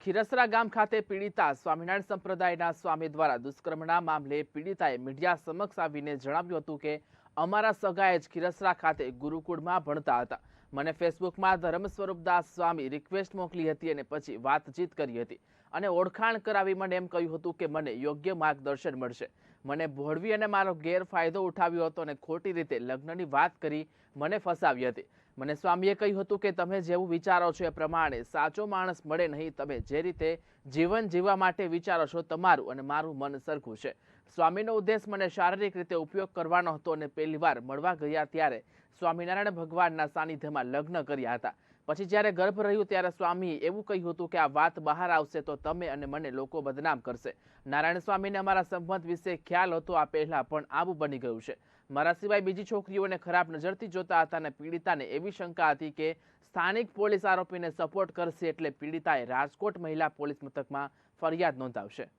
ખીરસરા ગામ ખાતે પીડિતા સ્વામિનારાયણ સંપ્રદાયના સ્વામી દ્વારા દુષ્કર્મના મામલે પીડિતાએ મીડિયા સમક્ષ આવીને જણાવ્યું હતું કે, અમારા સગાએ જ ખીરસરા ખાતે ગુરુકુળમાં ભણતા હતા. મને ફેસબુકમાં ધર્મ સ્વરૂપદાસ સ્વામી રિક્વેસ્ટ મોકલી હતી અને પછી વાતચીત કરી હતી અને ઓળખાણ કરાવી મને એમ કહ્યું હતું કે, મને યોગ્ય માર્ગદર્શન મળશે. મને ભોળવી અને મારો ગેરફાયદો ઉઠાવ્યો હતો અને ખોટી રીતે લગ્નની વાત કરી મને ફસાવી હતી. મને સ્વામીએ કહ્યું હતું કે તમે જેવું વિચારો છો એ પ્રમાણે સાચો માણસ મળે નહીં, તમે જે રીતે જીવન જીવવા માટે વિચારો છો, તમારું અને મારું મન સરખું છે. સ્વામીનો ઉદ્દેશ મને શારીરિક રીતે ઉપયોગ કરવાનો હતો અને પહેલીવાર મળવા ગયા ત્યારે સ્વામિનારાયણ ભગવાનના સાનિધ્યમાં લગ્ન કર્યા હતા. પછી જ્યારે ગર્ભ રહ્યું ત્યારે સ્વામીએ એવું કહ્યું હતું કે આ વાત બહાર આવશે તો તમે અને મને લોકો બદનામ કરશે. નારાયણ સ્વામીને અમારા સંબંધ વિશે ખ્યાલ હતો, આ પહેલાં પણ આવું બની ગયું છે. મારા સિવાય બીજી છોકરીઓને ખરાબ નજરથી જોતા હતા અને પીડિતાને એવી શંકા હતી કે સ્થાનિક પોલીસ આરોપીને સપોર્ટ કરશે એટલે પીડિતાએ રાજકોટ મહિલા પોલીસ મથકમાં ફરિયાદ નોંધાવશે.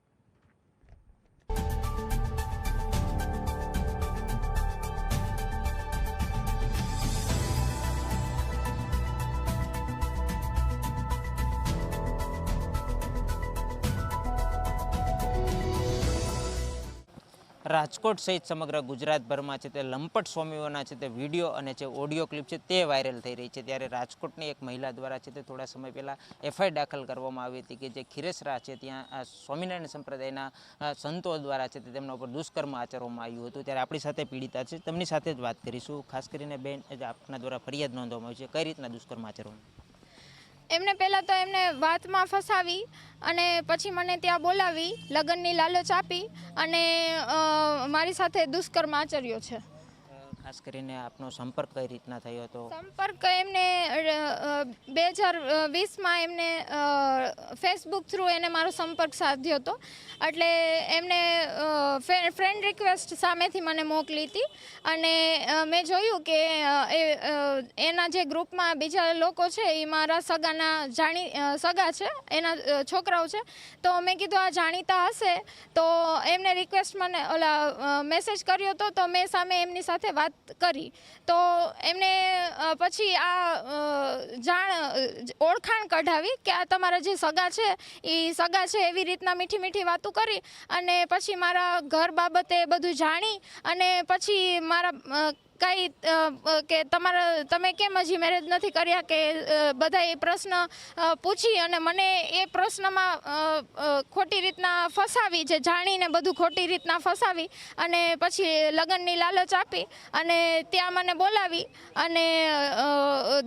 રાજકોટ સહિત સમગ્ર ગુજરાતભરમાં છે તે લંપટ સ્વામીઓના છે તે વીડિયો અને જે ઓડિયો ક્લિપ છે તે વાયરલ થઈ રહી છે. ત્યારે રાજકોટની એક મહિલા દ્વારા છે તે થોડા સમય પહેલાં એફઆઈઆર દાખલ કરવામાં આવી હતી કે જે ખીરેસરા છે ત્યાં સ્વામિનારાયણ સંપ્રદાયના સંતો દ્વારા છે તેમના ઉપર દુષ્કર્મ આચરવામાં આવ્યું હતું. ત્યારે આપણી સાથે પીડિતા છે. તેમની સાથે જ વાત કરીશું. ખાસ કરીને બેન આપના દ્વારા ફરિયાદ નોંધવામાં આવી છે. કઈ રીતના દુષ્કર્મ આચરવામાં એમને પહેલાં તો એમને વાતમાં ફસાવી અને પછી મને ત્યાં બોલાવી લગ્નની લાલચ આપી અને મારી સાથે દુષ્કર્મ આચર્યો છે. ખાસ કરીને આપનો સંપર્ક કઈ રીતના થયો હતો? સંપર્ક એમને બે હજાર વીસમાં એમને ફેસબુક થ્રુ એને મારો સંપર્ક સાધ્યો હતો. એટલે એમને ફ્રેન્ડ રિક્વેસ્ટ સામેથી મને મોકલી હતી. અને મેં જોયું કે એના જે ગ્રુપમાં બીજા લોકો છે, એ મારા સગાના જાણી સગા છે, એના છોકરાઓ છે, તો મેં કીધું આ જાણીતા હશે, તો એમને રિક્વેસ્ટ મને, ઓલા મેસેજ કર્યો હતો, તો મેં સામે એમની સાથે વાત કરી. તો એમને પછી આ જાણ, ઓળખાણ કઢાવી કે આ તમારા જે સગા છે એ સગા છે એવી રીતના મીઠી મીઠી વાતો કરી અને પછી મારા ઘર બાબતે બધું જાણી અને પછી મારા કાંઈ કે તમારા તમે કેમ હજી મેરેજ નથી કર્યા કે બધા એ પ્રશ્ન પૂછી અને મને એ પ્રશ્નમાં ખોટી રીતના ફસાવી છે જાણીને બધું ખોટી રીતના ફસાવી અને પછી લગ્નની લાલચ આપી અને ત્યાં મને બોલાવી અને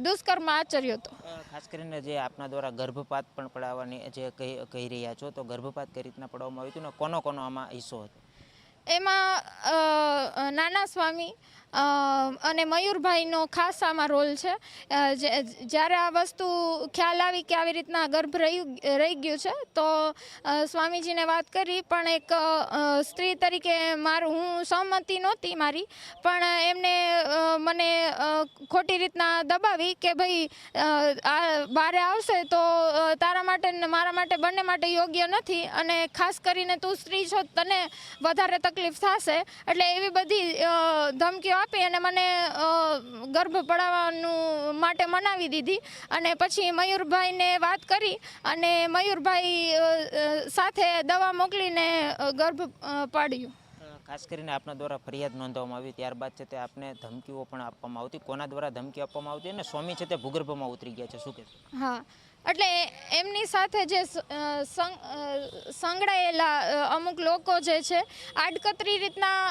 દુષ્કર્મ આચર્યો હતો. ખાસ કરીને જે આપના દ્વારા ગર્ભપાત પણ પડાવવાની જે કહી કહી રહ્યા છો તો ગર્ભપાત કઈ રીતના પડાવવામાં આવ્યું હતું ને કોનો કોનો આમાં હિસ્સો હતો? એમાં નાના સ્વામી અને મયુરભાઈનો ખાસ આમાં રોલ છે. જ્યારે આ વસ્તુ ખ્યાલ આવી કે આવી રીતના ગર્ભ રહ્યું રહી ગયું છે, તો સ્વામીજીને વાત કરી, પણ એક સ્ત્રી તરીકે મારું, હું સહમતિ નહોતી મારી, પણ એમને મને ખોટી રીતના દબાવી કે ભાઈ આ બારે આવશે તો તારા માટે મારા માટે બંને માટે યોગ્ય નથી, અને ખાસ કરીને તું સ્ત્રી છો તને વધારે તકલીફ થશે, એટલે એવી બધી ધમકીઓ આપી અને મને ગર્ભ પડાવવાનું માટે મનાવી દીધી. અને પછી મયુરભાઈને વાત કરી અને મયુરભાઈ સાથે દવા મોકલીને ગર્ભ પાડ્યું. ખાસ કરીને આપના દ્વારા ફરિયાદ નોંધવામાં આવી ત્યારબાદ છે તે આપને ધમકીઓ પણ આપવામાં આવતી. કોના દ્વારા ધમકી આપવામાં આવતી અને સ્વામી છે તે ભૂગર્ભમાં ઉતરી ગયા છે? શું કે હા, એટલે એમની સાથે જે સંકળાયેલા અમુક લોકો જે છે, આડકતરી રીતના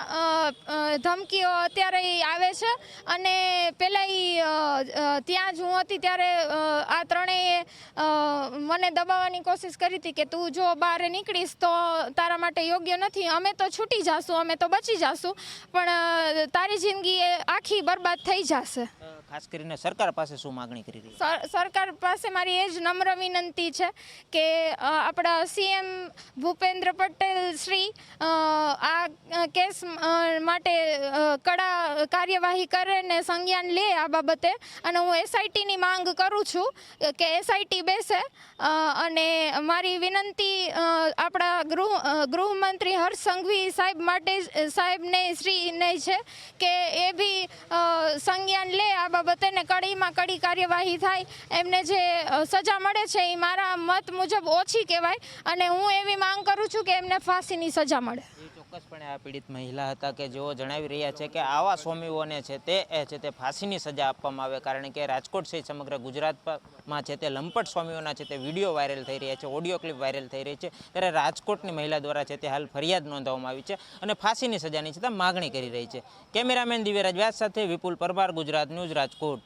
ધમકીઓ અત્યારે આવે છે અને પહેલાં એ ત્યાં જ હું હતી ત્યારે આ ત્રણેય મને દબાવવાની કોશિશ કરી હતી કે તું જો બહાર નીકળીશ તો તારા માટે યોગ્ય નથી. અમે તો છૂટી જાશું અમે તો બચી જશું. પણ તારી જિંદગી એ આખી બરબાદ થઈ જશે. ખાસ કરીને સરકાર પાસે શું માગણી કરી રહી? સર- સરકાર પાસે મારી એ જ નમ્ર વિનંતી છે કે આપણા સીએમ ભૂપેન્દ્ર પટેલ શ્રી આ કેસ માટે કડા કાર્યવાહી કરે ને સંજ્ઞાન લે આ બાબતે. અને હું એસઆઈટીની માંગ કરું છું કે એસઆઈટી બેસે અને મારી વિનંતી આપણા ગૃહ ગૃહમંત્રી હર્ષ સંઘવી સાહેબ માટે સાહેબને શ્રીને છે કે એ બી સંજ્ઞાન લે આ બાબતે કડીમાં કડી કાર્યવાહી થાય. એમને જે સજા મળે છે એ મારા મત મુજબ ઓછી કહેવાય. અને હું એવી માંગ કરું છું કે એમને ફાંસીની સજા મળે. ચોક્કસપણે આ પીડિત મહિલા હતા કે જેઓ જણાવી રહ્યા છે કે આવા સ્વામીઓને છે તે, એ છે તે ફાંસીની સજા આપવામાં આવે કારણ કે રાજકોટ સહિત સમગ્ર ગુજરાતમાં છે તે લંપટ સ્વામીઓના છે તે વીડિયો વાયરલ થઈ રહ્યા છે, ઓડિયો ક્લિપ વાયરલ થઈ રહી છે. ત્યારે રાજકોટની મહિલા દ્વારા છે તે હાલ ફરિયાદ નોંધવામાં આવી છે અને ફાંસીની સજાની છે તે માગણી કરી રહી છે. કેમેરામેન દિવ્યરાજ વ્યાસ સાથે વિપુલ પરમાર, ગુજરાત ન્યૂઝ રાજકોટ.